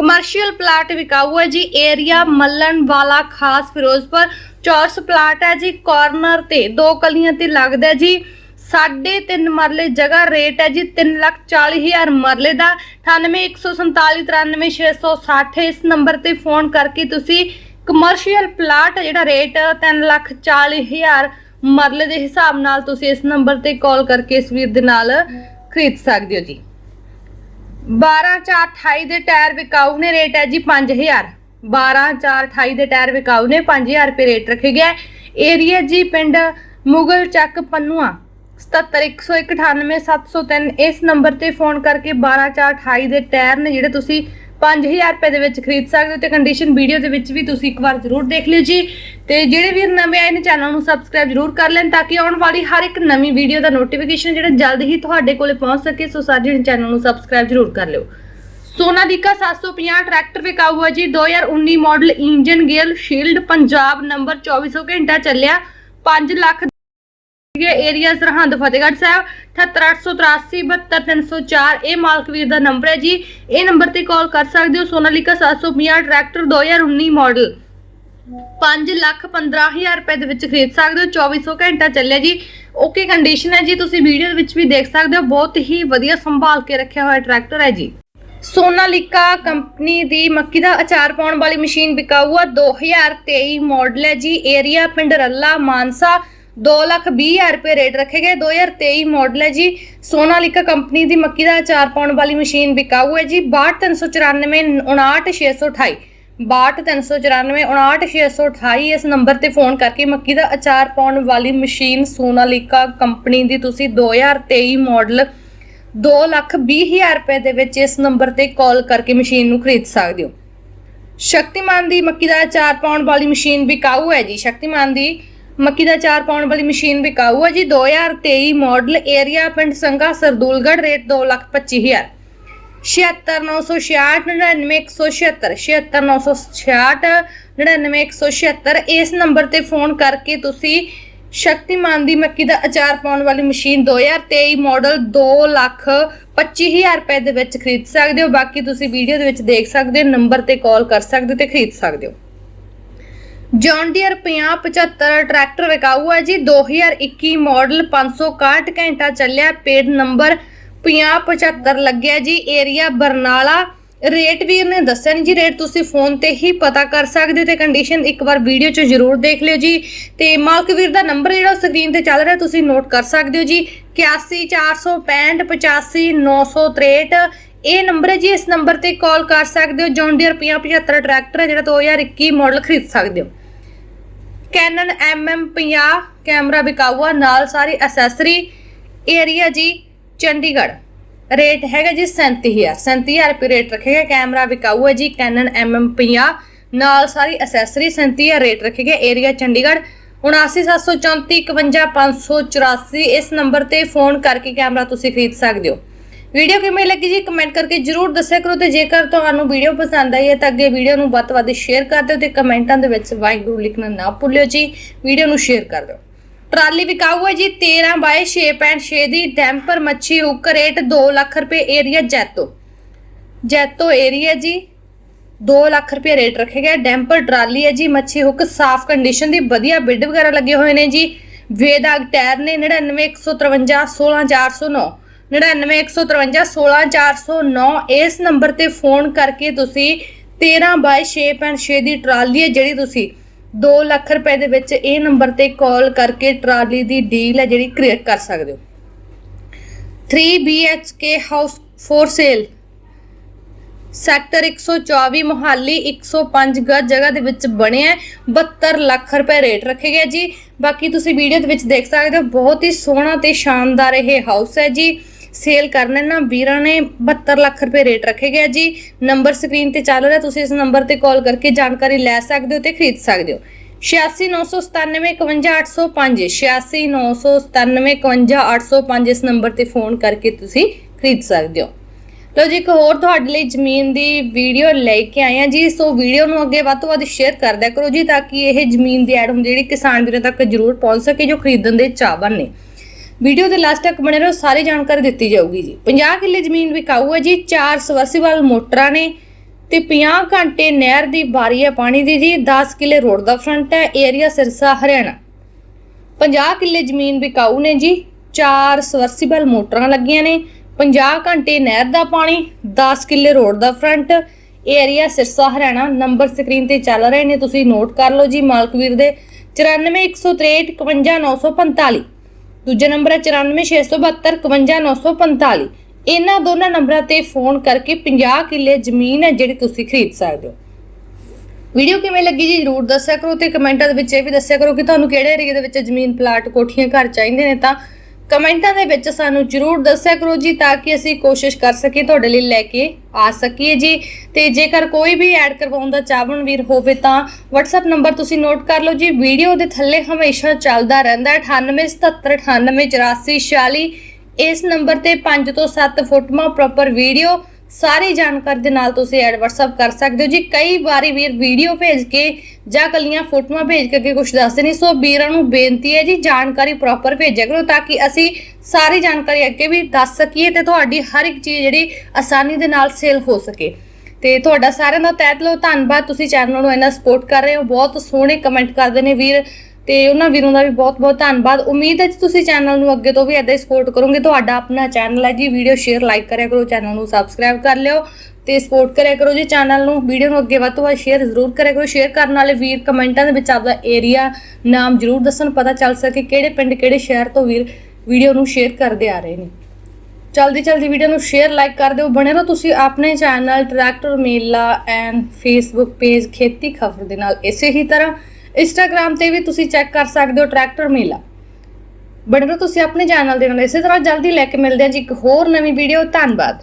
Commercial plot ਵਿਕਾਊ ਹੈ ਜੀ area ਮੱਲਣ ਵਾਲਾ ਖਾਸ ਫਿਰੋਜ਼ਪੁਰ। ਚੌਰਸ ਪਲਾਟ ਹੈ ਜੀ ਕਾਰਨਰ ਤੇ। ਦੋ ਕਲੀਆਂ ਤੇ ਲੱਗਦਾ ਜੀ, ਸਾਢੇ ਤਿੰਨ ਮਰਲੇ ਜਗ੍ਹਾ ਰੇਟ ਹੈ ਜੀ 340000 ਮਰਲੇ ਦਾ। 9814793660 ਇਸ ਨੰਬਰ ਤੇ ਫੋਨ ਕਰਕੇ ਤੁਸੀਂ ਕਮਰਸ਼ੀਅਲ ਪਲਾਟ ਜਿਹੜਾ ਰੇਟ 340000 ਮਰਲੇ ਦੇ ਹਿਸਾਬ ਨਾਲ ਤੁਸੀਂ ਇਸ ਨੰਬਰ ਤੇ ਕਾਲ ਕਰਕੇ ਇਸ ਵੀਰ ਦੇ ਨਾਲ ਖਰੀਦ ਸਕਦੇ ਹੋ ਜੀ। 12428 ਦੇ ਟਾਇਰ ਵਿਕਾਊ ਨੇ, ਰੇਟ ਹੈ ਜੀ 5000 12428 ਦੇ ਟਾਇਰ ਵਿਕਾਊ ਨੇ 5000 ਰੁਪਏ ਰੇਟ ਰੱਖੇ ਗਿਆ ਏਰੀਆ ਜੀ ਪਿੰਡ ਮੁਗਲ ਚੱਕ ਪੰਨੂਆ 7710198703 ਇਸ ਨੰਬਰ ਤੇ ਫੋਨ ਕਰਕੇ 12428 ਦੇ ਟਾਇਰ ਨੇ, ਜਿਹੜੇ ਤੁਸੀਂ 5000 ਰੁਪਏ ਦੇ ਵਿੱਚ ਖਰੀਦ ਸਕਦੇ ਹੋ ਤੇ ਕੰਡੀਸ਼ਨ ਵੀਡੀਓ ਦੇ ਵਿੱਚ ਵੀ ਤੁਸੀਂ ਇੱਕ ਵਾਰ ਜ਼ਰੂਰ ਦੇਖ ਲਿਓ ਜੀ। ਤੇ ਜਿਹੜੇ ਵੀ ਨਵੇਂ ਆਏ ਨੇ, ਚੈਨਲ ਨੂੰ ਸਬਸਕ੍ਰਾਈਬ ਜ਼ਰੂਰ ਕਰ ਲੈਣ ਤਾਂ ਕਿ ਆਉਣ ਵਾਲੀ ਹਰ ਇੱਕ ਨਵੀਂ ਵੀਡੀਓ ਦਾ ਨੋਟੀਫਿਕੇਸ਼ਨ ਜਿਹੜਾ ਜਲਦ ਹੀ ਤੁਹਾਡੇ ਕੋਲੇ ਪਹੁੰਚ ਸਕੇ, ਸੋ ਸਾਡੇ ਚੈਨਲ ਨੂੰ ਸਬਸਕ੍ਰਾਈਬ ਜ਼ਰੂਰ ਕਰ ਲਿਓ। ਸੋਨਾਲੀਕਾ 750 ਟਰੈਕਟਰ ਵਿਕਾਊ ਹੈ ਜੀ 2019 model engine gear shield Punjab number 2400 ਘੰਟਾ ਚੱਲਿਆ 5 ਲੱਖ ਇਹ ਏਰੀਆ ਸਰਹੰਦ ਫਤਿਹਗੜ੍ਹ ਸਾਹਿਬ 78883 ਇਹ ਮਾਲਕ ਵੀਰ ਦਾ ਨੰਬਰ ਹੈ ਜੀ। ਇਹ ਨੰਬਰ ਤੇ ਕਾਲ ਕਰ ਸਕਦੇ ਹੋ ਸੋਨਾਲੀਕਾ 750 ਟਰੈਕਟਰ 2019 ਮਾਡਲ 5 ਲੱਖ 15000 ਰੁਪਏ ਦੇ ਵਿੱਚ ਖਰੀਦ ਸਕਦੇ ਹੋ 2400 ਘੰਟਾ ਚੱਲਿਆ ਜੀ। ਓਕੇ ਕੰਡੀਸ਼ਨ ਹੈ ਜੀ, ਤੁਸੀਂ ਵੀਡੀਓ ਦੇ ਵਿੱਚ ਵੀ ਦੇਖ ਸਕਦੇ ਹੋ, ਬਹੁਤ ਹੀ ਵਧੀਆ ਸੰਭਾਲ ਕੇ ਰੱਖਿਆ ਹੋਇਆ ਟਰੈਕਟਰ ਹੈ ਜੀ। ਸੋਨਾਲੀਕਾ ਕੰਪਨੀ ਦੀ ਮੱਕੀ ਦਾ ਅਚਾਰ ਪਾਉਣ ਵਾਲੀ ਮਸ਼ੀਨ ਵਿਕਾਊ ਆ 2023 ਮਾਡਲ ਹੈ ਜੀ। ਏਰੀਆ ਪਿੰਡ ਰੱਲਾ, ਮਾਨਸਾ 220000 ਰੁਪਏ ਰੇਟ ਰੱਖੇ ਗਏ। 2023 ਮਾਡਲ ਹੈ ਜੀ। ਸੋਨਾਲੀਕਾ ਕੰਪਨੀ ਦੀ ਮੱਕੀ ਦਾ ਅਚਾਰ ਪਾਉਣ ਵਾਲੀ ਮਸ਼ੀਨ ਵਿਕਾਊ ਹੈ ਜੀ। 62394 59628 62394 59628 ਇਸ ਨੰਬਰ ਤੇ ਫੋਨ ਕਰਕੇ ਮੱਕੀ ਦਾ ਅਚਾਰ ਪਾਉਣ ਵਾਲੀ ਮਸ਼ੀਨ ਸੋਨਾਲੀਕਾ ਕੰਪਨੀ ਦੀ ਤੁਸੀਂ 2023 ਮਾਡਲ 2 ਲੱਖ 20 ਹਜ਼ਾਰ ਰੁਪਏ ਦੇ ਵਿੱਚ ਇਸ ਨੰਬਰ ਤੇ ਕਾਲ ਕਰਕੇ ਮਸ਼ੀਨ ਨੂੰ ਖਰੀਦ ਸਕਦੇ ਹੋ। ਸ਼ਕਤੀਮਾਨ ਦੀ ਮੱਕੀ ਦਾ ਅਚਾਰ ਪਾਉਣ ਵਾਲੀ ਮਸ਼ੀਨ ਵਿਕਾਊ ਹੈ ਜੀ। ਸ਼ਕਤੀਮਾਨ ਦੀ ਮੱਕੀ ਦਾ ਅਚਾਰ ਪਾਉਣ ਵਾਲੀ ਮਸ਼ੀਨ ਵਿਕਾਊ ਹੈ ਜੀ। 2023 ਮਾਡਲ ਏਰੀਆ ਪਿੰਡ ਸੰਘਾ, ਸਰਦੂਲਗੜ੍ਹ, ਰੇਟ 2 ਲੱਖ 25 ਹਜ਼ਾਰ। 76966 99176 76966 99176 ਇਸ ਨੰਬਰ ਤੇ ਫੋਨ ਕਰਕੇ ਤੁਸੀਂ ਸ਼ਕਤੀਮਾਨ ਦੀ ਮੱਕੀ ਦਾ ਅਚਾਰ ਪਾਉਣ ਵਾਲੀ ਮਸ਼ੀਨ 2023 ਮਾਡਲ 2 ਲੱਖ 25000 ਰੁਪਏ ਦੇ ਵਿੱਚ ਖਰੀਦ ਸਕਦੇ ਹੋ। ਬਾਕੀ ਤੁਸੀਂ ਵੀਡੀਓ ਦੇ ਵਿੱਚ ਦੇਖ ਸਕਦੇ ਹੋ, ਨੰਬਰ ਤੇ ਕਾਲ ਕਰ ਸਕਦੇ ਹੋ ਤੇ ਖਰੀਦ ਸਕਦੇ ਹੋ। ਜੌਨ ਡੀਅਰ 5075 ਟਰੈਕਟਰ ਵਿਕਾਊ ਹੈ ਜੀ। 2021 ਮਾਡਲ 561 ਘੰਟਾ ਚੱਲਿਆ। ਪੇਡ ਨੰਬਰ 5075 ਲੱਗਿਆ ਜੀ। ਏਰੀਆ ਬਰਨਾਲਾ। ਰੇਟ ਵੀਰ ਨੇ ਦੱਸਿਆ ਨਹੀਂ ਜੀ। ਰੇਟ ਤੁਸੀਂ ਫੋਨ ਤੇ ਹੀ ਪਤਾ ਕਰ ਸਕਦੇ ਹੋ ਤੇ ਕੰਡੀਸ਼ਨ ਇੱਕ ਵਾਰ ਵੀਡੀਓ 'ਚ ਜ਼ਰੂਰ ਦੇਖ ਲਿਓ ਜੀ। ਤੇ ਮਾਲਕ ਵੀਰ ਦਾ ਨੰਬਰ ਜਿਹੜਾ ਸਕਰੀਨ ਤੇ ਚੱਲ ਰਿਹਾ, ਤੁਸੀਂ ਨੋਟ ਕਰ ਸਕਦੇ ਹੋ ਜੀ। 814665 85963 ਇਹ ਨੰਬਰ ਹੈ ਜੀ। ਇਸ ਨੰਬਰ ਤੇ ਕਾਲ ਕਰ ਸਕਦੇ ਹੋ। ਜੌਨ ਡੀਅਰ 5075 ਟਰੈਕਟਰ ਹੈ, ਜਿਹੜਾ 2021 ਮਾਡਲ ਖਰੀਦ ਸਕਦੇ ਹੋ। ਕੈਨਨ MM50 ਕੈਮਰਾ ਵਿਕਾਊ ਨਾਲ ਸਾਰੀ ਐਸੈਸਰੀ ਏਰੀਆ ਜੀ ਚੰਡੀਗੜ੍ਹ। ਰੇਟ ਹੈਗਾ ਜੀ 37000 37000 ਰੁਪਏ ਰੇਟ ਰੱਖੇਗਾ, ਕੈਮਰਾ ਵਿਕਾਊ ਜੀ, ਕੈਨਨ MM50 ਨਾਲ ਸਾਰੀ ਐਸੈਸਰੀ 37000 ਰੇਟ ਰੱਖੇਗਾ ਏਰੀਆ ਚੰਡੀਗੜ੍ਹ। 7974155584 ਇਸ ਨੰਬਰ ਤੇ ਫੋਨ ਕਰਕੇ ਕੈਮਰਾ ਤੁਸੀਂ ਖਰੀਦ ਸਕਦੇ ਹੋ। ਵੀਡੀਓ ਕਿਵੇਂ ਲੱਗੀ ਜੀ? ਕਮੈਂਟ ਕਰਕੇ ਜਰੂਰ ਦੱਸਿਆ ਕਰੋ ਤੇ ਜੇਕਰ ਤੁਹਾਨੂੰ ਵੀਡੀਓ ਪਸੰਦ ਆਈ ਹੈ ਤਾਂ ਅੱਗੇ ਵੀਡੀਓ ਨੂੰ ਵੱਧ ਤੋਂ ਵੱਧ ਸ਼ੇਅਰ ਕਰ ਦਿਓ ਤੇ ਕਮੈਂਟਾਂ ਦੇ ਵਿੱਚ ਵਾਹਿਗੁਰੂ ਲਿਖਣਾ ਨਾ ਭੁੱਲਿਓ ਜੀ। ਵੀਡੀਓ ਨੂੰ ਸ਼ੇਅਰ ਕਰ ਦਿਓ। ਟਰਾਲੀ ਵਿਕਾਊ ਹੈ ਜੀ 13 ਬਾਈ 6.6 ਦੀ ਡੈਂਪਰ ਮੱਛੀ ਹੁੱਕ ਰੇਟ 2 ਲੱਖ ਰੁਪਏ ਏਰੀਆ ਜੈਤੋ। ਜੈਤੋ ਏਰੀਆ ਜੀ 2 ਲੱਖ ਰੁਪਏ ਰੇਟ ਰੱਖੇ ਗਿਆ ਡੈਂਪਰ ਟਰਾਲੀ ਹੈ ਜੀ, ਮੱਛੀ ਹੁੱਕ ਸਾਫ਼ ਕੰਡੀਸ਼ਨ ਦੀ ਵਧੀਆ ਬਿੱਡ ਵਗੈਰਾ ਲੱਗੇ ਹੋਏ ਨੇ ਜੀ। ਵੇਦਾਗ ਟਾਇਰ ਨੇ 99153 16409 99153 16409 ਇਸ ਨੰਬਰ ਤੇ ਫੋਨ ਕਰਕੇ ਤੁਸੀਂ 13 ਬਾਈ 6.6 ਦੀ ਟਰਾਲੀ ਹੈ ਜਿਹੜੀ ਤੁਸੀਂ 2 ਲੱਖ ਰੁਪਏ ਦੇ ਵਿੱਚ ਇਹ ਨੰਬਰ ਤੇ ਕਾਲ ਕਰਕੇ ਟਰਾਲੀ ਦੀ ਡੀਲ ਹੈ ਜਿਹੜੀ ਕ੍ਰੀਏਟ ਕਰ ਸਕਦੇ ਹੋ। 3 BHK house for sale. Sector 124 Mohali 105 ਗਜ ਜਗ੍ਹਾ ਦੇ ਵਿੱਚ ਬਣਿਆ ਹੈ। 72 ਲੱਖ ਰੁਪਏ ਰੇਟ ਰੱਖੇ ਗਿਆ ਜੀ। ਬਾਕੀ ਤੁਸੀਂ ਵੀਡੀਓ ਦੇ ਵਿੱਚ ਦੇਖ ਸਕਦੇ ਹੋ, ਬਹੁਤ ਹੀ ਸੋਹਣਾ ਤੇ ਸ਼ਾਨਦਾਰ ਇਹ ਹਾਊਸ ਹੈ ਜੀ। ਸੇਲ ਕਰਨਾ ਨਾ ਵੀਰਾਂ ਨੇ 72 ਲੱਖ ਰੁਪਏ ਰੇਟ ਰੱਖੇ ਗਿਆ ਜੀ। ਨੰਬਰ ਸਕਰੀਨ ਤੇ ਚੱਲ ਰਿਹਾ, ਤੁਸੀਂ ਇਸ ਨੰਬਰ ਤੇ ਕਾਲ ਕਰਕੇ ਜਾਣਕਾਰੀ ਲੈ ਸਕਦੇ ਹੋ ਤੇ ਖਰੀਦ ਸਕਦੇ ਹੋ। 8699751805 8699751805 ਇਸ ਨੰਬਰ ਤੇ ਫੋਨ ਕਰਕੇ ਤੁਸੀਂ ਖਰੀਦ ਸਕਦੇ ਹੋ। ਲੋ ਜੀ, ਇੱਕ ਹੋਰ ਤੁਹਾਡੇ ਲਈ ਜ਼ਮੀਨ ਦੀ ਵੀਡੀਓ ਲੈ ਕੇ ਆਏ ਆ ਜੀ। ਸੋ ਵੀਡੀਓ ਨੂੰ ਅੱਗੇ ਵੱਧ ਤੋਂ ਵੱਧ ਸ਼ੇਅਰ ਕਰ ਦਿਆ ਕਰੋ ਜੀ, ਤਾਂ ਕਿ ਇਹ ਜ਼ਮੀਨ ਦੀ ਐਡ ਹੁੰਦੀ ਜਿਹੜੀ ਕਿਸਾਨ ਵੀਰਾਂ ਤੱਕ ਜ਼ਰੂਰ ਪਹੁੰਚ ਸਕੇ, ਜੋ ਖਰੀਦਣ ਦੇ ਚਾਹਵਾਨ ਨੇ। ਵੀਡੀਓ ਦੇ ਲਾਸਟ ਤੱਕ ਬਣੇ ਰਹੋ, ਸਾਰੀ ਜਾਣਕਾਰੀ ਦਿੱਤੀ ਜਾਊਗੀ ਜੀ। 50 ਕਿੱਲੇ ਜ਼ਮੀਨ ਵਿਕਾਊ ਹੈ ਜੀ, ਚਾਰ ਸਵਰਸੀਵਾਲ ਮੋਟਰਾਂ ਨੇ ਤੇ 50 ਘੰਟੇ ਨਹਿਰ ਦੀ ਬਾਰੀ ਹੈ ਪਾਣੀ ਦੀ ਜੀ 10 ਕਿੱਲੇ ਰੋਡ ਦਾ ਫਰੰਟ ਹੈ ਏਰੀਆ ਸਿਰਸਾ, ਹਰਿਆਣਾ। 50 ਕਿੱਲੇ ਜ਼ਮੀਨ ਵਿਕਾਊ ਨੇ ਜੀ, ਚਾਰ ਸਵਰਸੀਬਲ ਮੋਟਰਾਂ ਲੱਗੀਆਂ ਨੇ 50 ਘੰਟੇ ਨਹਿਰ ਦਾ ਪਾਣੀ 10 ਕਿੱਲੇ ਰੋਡ ਦਾ front area Sirsa, Haryana number screen ਤੇ ਚੱਲ ਰਹੇ ਨੇ, ਤੁਸੀਂ ਨੋਟ ਕਰ ਲਓ ਜੀ ਮਾਲਕਵੀਰ ਦੇ 941635 51945 ਦੂਜਾ ਨੰਬਰ ਹੈ 9467 51945 ਇਹਨਾਂ ਦੋਨਾਂ ਨੰਬਰਾਂ ਤੇ ਫੋਨ ਕਰਕੇ 50 ਕਿੱਲੇ ਜ਼ਮੀਨ ਹੈ ਜਿਹੜੀ ਤੁਸੀਂ ਖਰੀਦ ਸਕਦੇ ਹੋ। ਵੀਡੀਓ ਕਿਵੇਂ ਲੱਗੀ ਜੀ? ਜਰੂਰ ਦੱਸਿਆ ਕਰੋ ਤੇ ਕਮੈਂਟਾਂ ਦੇ ਵਿੱਚ ਇਹ ਵੀ ਦੱਸਿਆ ਕਰੋ ਕਿ ਤੁਹਾਨੂੰ ਕਿਹੜੇ ਏਰੀਆ ਦੇ ਵਿੱਚ ਜ਼ਮੀਨ, ਪਲਾਟ, ਕੋਠੀਆਂ, ਘਰ ਚਾਹੀਦੇ ਨੇ ਤਾਂ ਕਮੈਂਟਾਂ ਦੇ ਵਿੱਚ ਸਾਨੂੰ ਜਰੂਰ ਦੱਸਿਆ ਕਰੋ ਜੀ ਤਾਂ ਕਿ ਅਸੀਂ ਕੋਸ਼ਿਸ਼ ਕਰ ਸਕੀਏ ਤੁਹਾਡੇ ਲਈ ਲੈ ਕੇ ਆ ਸਕੀਏ ਜੀ। ਤੇ ਜੇਕਰ ਕੋਈ ਵੀ ਐਡ ਕਰਵਾਉਣ ਦਾ ਚਾਹਵਣ ਵੀਰ ਹੋਵੇ ਤਾਂ WhatsApp ਨੰਬਰ ਤੁਸੀਂ ਨੋਟ ਕਰ ਲਓ ਜੀ। ਵੀਡੀਓ ਦੇ ਥੱਲੇ ਹਮੇਸ਼ਾ ਚੱਲਦਾ ਰਹਿੰਦਾ ਹੈ। 9877988446 ਇਸ ਨੰਬਰ ਤੇ 5 ਤੋਂ 7 ਫੋਟੋਆਂ ਪ੍ਰੋਪਰ ਵੀਡੀਓ ਸਾਰੀ ਜਾਣਕਾਰੀ ਦੇ ਨਾਲ ਤੁਸੀਂ ਐਡ WhatsApp ਕਰ ਸਕਦੇ ਹੋ ਜੀ। ਕਈ ਵਾਰੀ ਵੀਰ ਵੀਡੀਓ ਭੇਜ ਕੇ ਜਾਂ ਕੱਲੀਆਂ ਫੋਟੋਆਂ ਭੇਜ ਕੇ ਅੱਗੇ ਕੁਝ ਦੱਸਦੇ ਨਹੀਂ ਸੋ ਵੀਰਾਂ ਨੂੰ ਬੇਨਤੀ ਹੈ ਜੀ, ਜਾਣਕਾਰੀ ਪ੍ਰੋਪਰ ਭੇਜਿਆ ਕਰੋ ਤਾਂ ਕਿ ਅਸੀਂ ਸਾਰੀ ਜਾਣਕਾਰੀ ਅੱਗੇ ਵੀ ਦੱਸ ਸਕੀਏ ਤੇ ਤੁਹਾਡੀ ਹਰ ਇੱਕ ਚੀਜ਼ ਜਿਹੜੀ ਆਸਾਨੀ ਦੇ ਨਾਲ ਸੇਲ ਹੋ ਸਕੇ। ਤੇ ਤੁਹਾਡਾ ਸਾਰਿਆਂ ਦਾ ਤਹਿ ਦਿਲੋਂ ਧੰਨਵਾਦ। ਤੁਸੀਂ ਚੈਨਲ ਨੂੰ ਇੰਨਾ ਸਪੋਰਟ ਕਰ ਰਹੇ ਹੋ। ਬਹੁਤ ਸੋਹਣੇ ਕਮੈਂਟ ਕਰਦੇ ਨੇ ਵੀਰ। ਤੇ ਉਹਨਾਂ ਵੀਰੋਂ ਦਾ ਵੀ ਬਹੁਤ-ਬਹੁਤ ਧੰਨਵਾਦ। ਉਮੀਦ ਹੈ ਕਿ ਤੁਸੀਂ ਚੈਨਲ ਨੂੰ ਅੱਗੇ ਤੋਂ ਵੀ ਇਦਾਂ ਹੀ ਸਪੋਰਟ ਕਰੋਗੇ। ਤੁਹਾਡਾ ਆਪਣਾ ਚੈਨਲ ਹੈ ਜੀ। ਵੀਡੀਓ ਸ਼ੇਅਰ ਲਾਈਕ ਕਰਿਆ ਕਰੋ। ਚੈਨਲ ਨੂੰ ਸਬਸਕ੍ਰਾਈਬ ਕਰ ਲਿਓ ਤੇ ਸਪੋਰਟ ਕਰਿਆ ਕਰੋ ਜੀ। ਚੈਨਲ ਨੂੰ ਵੀਡੀਓ ਨੂੰ ਅੱਗੇ ਵੱਧ ਤੋਂ ਵੱਧ ਸ਼ੇਅਰ ਜ਼ਰੂਰ ਕਰਿਆ ਕਰੋ। ਸ਼ੇਅਰ ਕਰਨ ਵਾਲੇ ਵੀਰ ਕਮੈਂਟਾਂ ਦੇ ਵਿੱਚ ਆਪਦਾ ਏਰੀਆ ਨਾਮ ਜ਼ਰੂਰ ਦੱਸਣ, ਪਤਾ ਚੱਲ ਸਕੇ ਕਿਹੜੇ ਪਿੰਡ, ਕਿਹੜੇ ਸ਼ਹਿਰ ਤੋਂ ਵੀਰ ਵੀਡੀਓ ਨੂੰ ਸ਼ੇਅਰ ਕਰਦੇ ਆ ਰਹੇ ਨੇ। ਜਲਦੀ ਜਲਦੀ ਵੀਡੀਓ ਨੂੰ ਸ਼ੇਅਰ ਲਾਈਕ ਕਰ ਦਿਓ। ਬਣੇ ਰਹੋ ਤੁਸੀਂ ਆਪਣੇ channel tractor mela and Facebook page Kheti Khabar ਦੇ ਨਾਲ ਇਸੇ ਹੀ ਤਰ੍ਹਾਂ। ਇੰਸਟਾਗ੍ਰam ਤੇ ਵੀ ਤੁਸੀਂ ਚੈੱਕ ਕਰ ਸਕਦੇ ਹੋ ਟਰੈਕਟਰ ਮੇਲਾ। ਬਣੇ ਰਹੋ ਤੁਸੀਂ ਆਪਣੇ ਚੈਨਲ ਦੇ ਨਾਲ। ਇਸੇ ਤਰ੍ਹਾਂ ਜਲਦੀ ਲੈ ਕੇ ਮਿਲਦੇ ਹਾਂ ਜੀ ਇੱਕ ਹੋਰ ਨਵੀਂ ਵੀਡੀਓ ਧੰਨਵਾਦ।